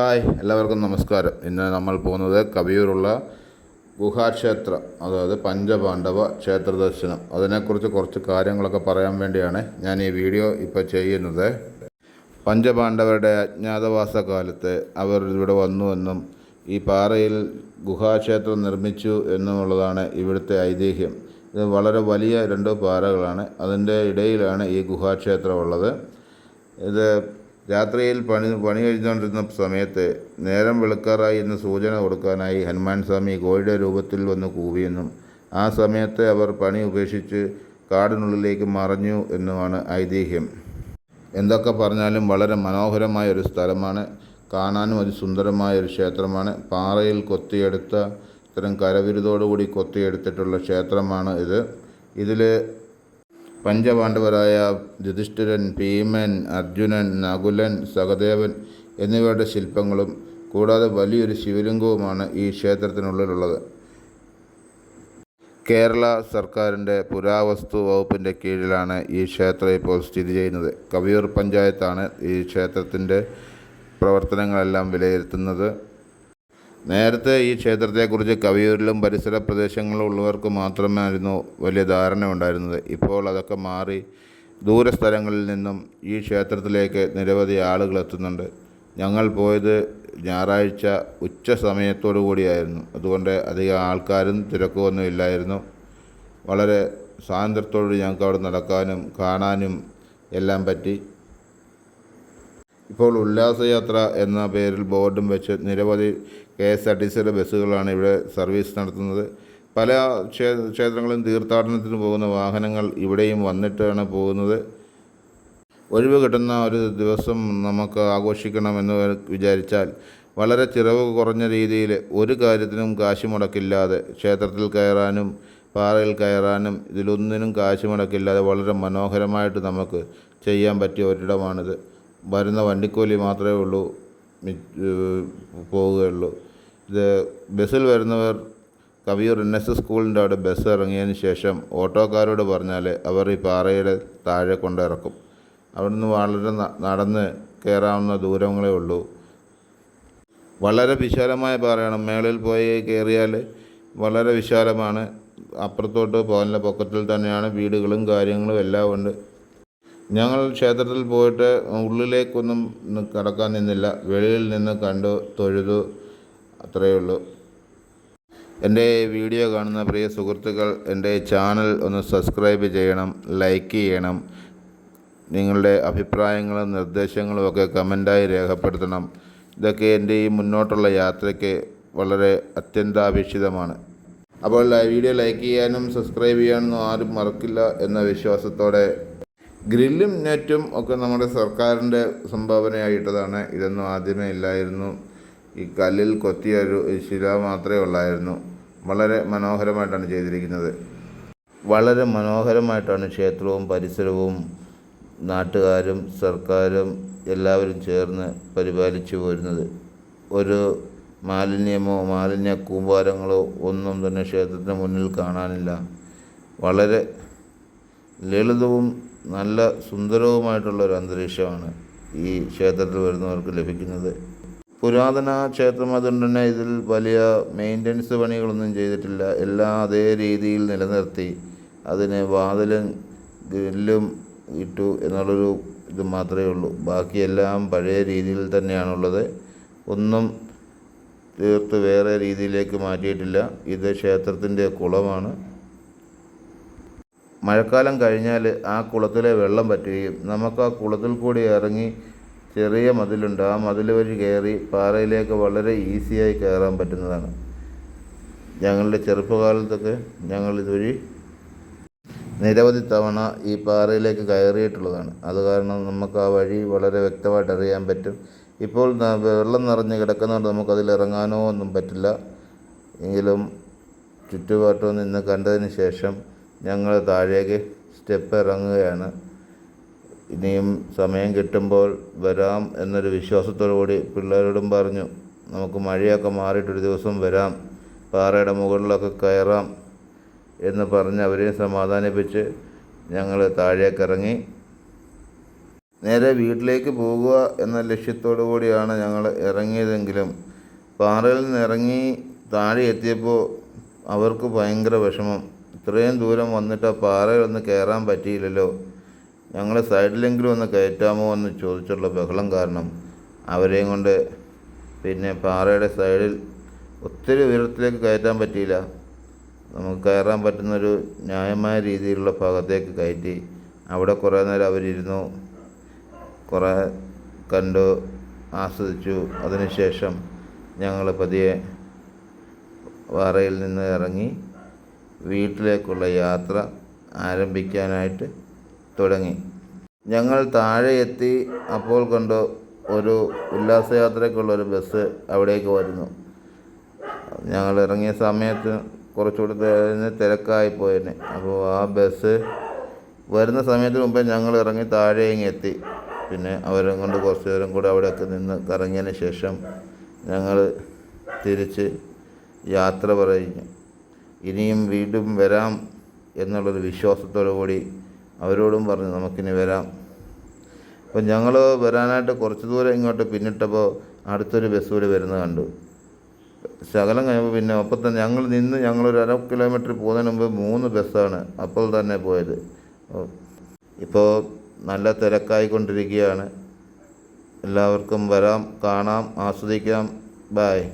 Hi എല്ലാവർക്കും നമസ്കാരം. ഇന്ന് നമ്മൾ പോകുന്നത് കവിയൂരുള്ള ഗുഹാക്ഷേത്രം അതായത് പഞ്ചപാണ്ഡവ ക്ഷേത്ര ദർശനം. അതിനെക്കുറിച്ച് കുറച്ച് കാര്യങ്ങളൊക്കെ പറയാൻ വേണ്ടിയാണ് ഞാൻ ഈ വീഡിയോ ഇപ്പോൾ ചെയ്യുന്നത്. പഞ്ചപാണ്ഡവരുടെ അജ്ഞാതവാസ കാലത്ത് അവർ ഇവിടെ വന്നു എന്നും ഈ പാറയിൽ ഗുഹാക്ഷേത്രം നിർമ്മിച്ചു എന്നുമുള്ളതാണ് ഇവിടുത്തെ ഐതിഹ്യം. ഇത് വളരെ വലിയ രണ്ട് പാറകളാണ്. അതിന്റെ ഇടയിലാണ് ഈ ഗുഹാക്ഷേത്രം ഉള്ളത്. ഇത് രാത്രിയിൽ പണി പണി കഴിഞ്ഞുകൊണ്ടിരുന്ന സമയത്ത് നേരം വെളുക്കാറായി എന്ന് സൂചന കൊടുക്കാനായി ഹനുമാൻ സ്വാമി കോഴിയുടെ രൂപത്തിൽ വന്ന് കൂവിയെന്നും ആ സമയത്ത് അവർ പണി ഉപേക്ഷിച്ച് കാടിനുള്ളിലേക്ക് മറഞ്ഞു എന്നുമാണ് ഐതിഹ്യം. എന്തൊക്കെ പറഞ്ഞാലും വളരെ മനോഹരമായ ഒരു സ്ഥലമാണ്. കാണാനും അതിസുന്ദരമായ ഒരു ക്ഷേത്രമാണ്. പാറയിൽ കൊത്തിയെടുത്ത ഇത്തരം കരവിരുതോടുകൂടി കൊത്തിയെടുത്തിട്ടുള്ള ക്ഷേത്രമാണ് ഇത്. ഇതിൽ പഞ്ചപാണ്ഡവരായ യുധിഷ്ഠിരൻ ഭീമൻ അർജുനൻ നകുലൻ സഹദേവൻ എന്നിവരുടെ ശില്പങ്ങളും കൂടാതെ വലിയൊരു ശിവലിംഗവുമാണ് ഈ ക്ഷേത്രത്തിനുള്ളിലുള്ളത്. കേരള സർക്കാരിന്റെ പുരാവസ്തു വകുപ്പിന്റെ കീഴിലാണ് ഈ ക്ഷേത്രം ഇപ്പോൾ സ്ഥിതി ചെയ്യുന്നത്. കവിയൂർ പഞ്ചായത്താണ് ഈ ക്ഷേത്രത്തിന്റെ പ്രവർത്തനങ്ങളെല്ലാം വിലയിരുത്തുന്നത്. നേരത്തെ ഈ ക്ഷേത്രത്തെക്കുറിച്ച് കവിയൂരിലും പരിസര പ്രദേശങ്ങളിലും ഉള്ളവർക്ക് മാത്രമായിരുന്നു വലിയ ധാരണ ഉണ്ടായിരുന്നത്. ഇപ്പോൾ അതൊക്കെ മാറി ദൂരസ്ഥലങ്ങളിൽ നിന്നും ഈ ക്ഷേത്രത്തിലേക്ക് നിരവധി ആളുകൾ എത്തുന്നുണ്ട്. ഞങ്ങൾ പോയത് ഞായറാഴ്ച ഉച്ച സമയത്തോടു കൂടിയായിരുന്നു. അതുകൊണ്ട് അധികം ആൾക്കാരും തിരക്കുമൊന്നും ഇല്ലായിരുന്നു. വളരെ സ്വാതന്ത്ര്യത്തോട് ഞങ്ങൾക്ക് അവിടെ നടക്കാനും കാണാനും എല്ലാം പറ്റി. ഇപ്പോൾ ഉല്ലാസയാത്ര എന്ന പേരിൽ ബോർഡും വെച്ച് നിരവധി കെ എസ് ആർ ടി സിയുടെ ബസ്സുകളാണ് ഇവിടെ സർവീസ് നടത്തുന്നത്. പല ക്ഷേ ക്ഷേത്രങ്ങളും തീർത്ഥാടനത്തിന് പോകുന്ന വാഹനങ്ങൾ ഇവിടെയും വന്നിട്ടാണ് പോകുന്നത്. ഒഴിവ് കിട്ടുന്ന ഒരു ദിവസം നമുക്ക് ആഘോഷിക്കണമെന്ന് വിചാരിച്ചാൽ വളരെ ചിലവ് കുറഞ്ഞ രീതിയിൽ ഒരു കാര്യത്തിനും കാശ് മുടക്കില്ലാതെ ക്ഷേത്രത്തിൽ കയറാനും പാറയിൽ കയറാനും ഇതിലൊന്നിനും കാശ് മുടക്കില്ലാതെ വളരെ മനോഹരമായിട്ട് നമുക്ക് ചെയ്യാൻ പറ്റിയ ഒരിടമാണിത്. വരുന്ന വണ്ടിക്കൂലി മാത്രമേ ഉള്ളൂ പോവുകയുള്ളൂ. ഇത് ബസ്സിൽ വരുന്നവർ കവിയൂർ എൻ എസ് എസ് സ്കൂളിന്റെ അവിടെ ബസ് ഇറങ്ങിയതിന് ശേഷം ഓട്ടോക്കാരോട് പറഞ്ഞാൽ അവർ ഈ പാറയുടെ താഴെ കൊണ്ടിറക്കും അവിടുന്ന് വളരെ നടന്ന് കയറാവുന്ന ദൂരങ്ങളേ ഉള്ളൂ. വളരെ വിശാലമായ പാറയാണ്. മേളിൽ പോയി കയറിയാൽ വളരെ വിശാലമാണ്. അപ്പുറത്തോട്ട് പോകുന്ന പൊക്കത്തിൽ തന്നെയാണ് വീടുകളും കാര്യങ്ങളും എല്ലാം ഉണ്ട്. ഞങ്ങൾ ക്ഷേത്രത്തിൽ പോയിട്ട് ഉള്ളിലേക്കൊന്നും കടക്കാൻ നിന്നില്ല. വെളിയിൽ നിന്ന് കണ്ടു തൊഴുതു അത്രയേ ഉള്ളൂ. എന്റെ വീഡിയോ കാണുന്ന പ്രിയ സുഹൃത്തുക്കൾ എന്റെ ചാനൽ ഒന്ന് സബ്സ്ക്രൈബ് ചെയ്യണം ലൈക്ക് ചെയ്യണം. നിങ്ങളുടെ അഭിപ്രായങ്ങളും നിർദ്ദേശങ്ങളും ഒക്കെ കമന്റായി രേഖപ്പെടുത്തണം. ഇതൊക്കെ എന്റെ ഈ മുന്നോട്ടുള്ള യാത്രയ്ക്ക് വളരെ അത്യന്താപേക്ഷിതമാണ്. അപ്പോൾ വീഡിയോ ലൈക്ക് ചെയ്യാനും സബ്സ്ക്രൈബ് ചെയ്യാനൊന്നും ആരും മറക്കില്ല എന്ന വിശ്വാസത്തോടെ ഗ്രില്ലും നെറ്റും ഒക്കെ നമ്മുടെ സർക്കാരിന്റെ സംഭാവനയായിട്ടതാണ്. ഇതൊന്നും ആദ്യമേ ഇല്ലായിരുന്നു. ഈ കല്ലിൽ കൊത്തിയ ഒരു ശില മാത്രമേ ഉള്ളായിരുന്നു. വളരെ മനോഹരമായിട്ടാണ് ചെയ്തിരിക്കുന്നത്. വളരെ മനോഹരമായിട്ടാണ് ക്ഷേത്രവും പരിസരവും നാട്ടുകാരും സർക്കാരും എല്ലാവരും ചേർന്ന് പരിപാലിച്ചു പോരുന്നത്. ഒരു മാലിന്യമോ മാലിന്യ കൂമ്പാരങ്ങളോ ഒന്നും തന്നെ ക്ഷേത്രത്തിന് മുന്നിൽ കാണാനില്ല. വളരെ ലളിതവും നല്ല സുന്ദരവുമായിട്ടുള്ള ഒരു അന്തരീക്ഷമാണ് ഈ ക്ഷേത്രത്തിൽ വരുന്നവർക്ക് ലഭിക്കുന്നത്. പുരാതന ക്ഷേത്രം അതുകൊണ്ട് തന്നെ ഇതിൽ വലിയ മെയിന്റനൻസ് പണികളൊന്നും ചെയ്തിട്ടില്ല. എല്ലാം അതേ രീതിയിൽ നിലനിർത്തി അതിന് വാതിലും ഗ്രില്ലും ഇട്ടു എന്നുള്ളൊരു ഇത് മാത്രമേ ഉള്ളൂ. ബാക്കിയെല്ലാം പഴയ രീതിയിൽ തന്നെയാണുള്ളത്. ഒന്നും തീർത്ത് വേറെ രീതിയിലേക്ക് മാറ്റിയിട്ടില്ല. ഇത് ക്ഷേത്രത്തിന്റെ കുളമാണ്. മഴക്കാലം കഴിഞ്ഞാൽ ആ കുളത്തിലെ വെള്ളം പറ്റുകയും നമുക്ക് ആ കുളത്തിൽ കൂടി ഇറങ്ങി ചെറിയ മതിലുണ്ട്. ആ മതിൽ വഴി കയറി പാറയിലേക്ക് വളരെ ഈസിയായി കയറാൻ പറ്റുന്നതാണ്. ഞങ്ങളുടെ ചെറുപ്പകാലത്തൊക്കെ ഞങ്ങൾ ഇതുവഴി നിരവധി തവണ ഈ പാറയിലേക്ക് കയറിയിട്ടുള്ളതാണ്. അത് കാരണം നമുക്ക് ആ വഴി വളരെ വ്യക്തമായിട്ട് അറിയാൻ പറ്റും. ഇപ്പോൾ വെള്ളം നിറഞ്ഞ് കിടക്കുന്നതുകൊണ്ട് നമുക്കതിൽ ഇറങ്ങാനോ ഒന്നും പറ്റില്ല. എങ്കിലും ചുറ്റുപാട്ടോ നിന്ന് കണ്ടതിന് ശേഷം ഞങ്ങൾ താഴേക്ക് സ്റ്റെപ്പ് ഇറങ്ങുകയാണ്. ഇനിയും സമയം കിട്ടുമ്പോൾ വരാം എന്നൊരു വിശ്വാസത്തോടു കൂടി പിള്ളേരോടും പറഞ്ഞു നമുക്ക് മഴയൊക്കെ മാറിയിട്ടൊരു ദിവസം വരാം പാറയുടെ മുകളിലൊക്കെ കയറാം എന്ന് പറഞ്ഞ് അവരെയും സമാധാനിപ്പിച്ച് ഞങ്ങൾ താഴേക്കിറങ്ങി. നേരെ വീട്ടിലേക്ക് പോകുക എന്ന ലക്ഷ്യത്തോടു കൂടിയാണ് ഞങ്ങൾ ഇറങ്ങിയതെങ്കിലും പാറയിൽ നിന്ന് ഇറങ്ങി താഴെ എത്തിയപ്പോൾ അവർക്ക് ഭയങ്കര വിഷമം. ഇത്രയും ദൂരം വന്നിട്ട് ആ പാറയിൽ ഒന്ന് കയറാൻ പറ്റിയില്ലല്ലോ. ഞങ്ങൾ സൈഡിലെങ്കിലും ഒന്ന് കയറ്റാമോ എന്ന് ചോദിച്ചുള്ള ബഹളം കാരണം അവരെയും കൊണ്ട് പിന്നെ പാറയുടെ സൈഡിൽ ഒത്തിരി ഉയരത്തിലേക്ക് കയറ്റാൻ പറ്റിയില്ല. നമുക്ക് കയറാൻ പറ്റുന്നൊരു ന്യായമായ രീതിയിലുള്ള ഭാഗത്തേക്ക് കയറ്റി അവിടെ കുറേ നേരം അവരിരുന്നു. കുറേ കണ്ടു ആസ്വദിച്ചു. അതിനുശേഷം ഞങ്ങൾ പതിയെ പാറയിൽ നിന്ന് ഇറങ്ങി വീട്ടിലേക്കുള്ള യാത്ര ആരംഭിക്കാനായിട്ട് തുടങ്ങി. ഞങ്ങൾ താഴെ എത്തി അപ്പോൾ കണ്ടു ഒരു ഉല്ലാസയാത്രയ്ക്കുള്ള ഒരു ബസ് അവിടേക്ക് വരുന്നു. ഞങ്ങൾ ഇറങ്ങിയ സമയത്ത് കുറച്ചുകൂടി തിരക്കായി പോയേനെ. അപ്പോൾ ആ ബസ് വരുന്ന സമയത്തിന് മുമ്പേ ഞങ്ങൾ ഇറങ്ങി താഴെ ഇങ്ങ് എത്തി. പിന്നെ അവരെ കൊണ്ട് കുറച്ച് നേരം കൂടെ അവിടെയൊക്കെ നിന്ന് കറങ്ങിയതിന് ശേഷം ഞങ്ങൾ തിരിച്ച് യാത്ര പറയുന്നു. ഇനിയും വീണ്ടും വരാം എന്നുള്ളൊരു വിശ്വാസത്തോടു കൂടി അവരോടും പറഞ്ഞു നമുക്കിനി വരാം. അപ്പം ഞങ്ങൾ വരാനായിട്ട് കുറച്ച് ദൂരം ഇങ്ങോട്ട് പിന്നിട്ടപ്പോൾ അടുത്തൊരു ബസ് കൂടി വരുന്നത് കണ്ടു. ശകലം കഴിഞ്ഞപ്പോൾ പിന്നെ അപ്പം തന്നെ ഞങ്ങൾ നിന്ന് ഞങ്ങളൊരു അര കിലോമീറ്റർ പോകുന്നതിന് മുമ്പ് മൂന്ന് ബസ്സാണ് അപ്പോൾ തന്നെ പോയത്. ഇപ്പോൾ നല്ല തിരക്കായിക്കൊണ്ടിരിക്കുകയാണ്. എല്ലാവർക്കും വരാം കാണാം ആസ്വദിക്കാം. ബായ്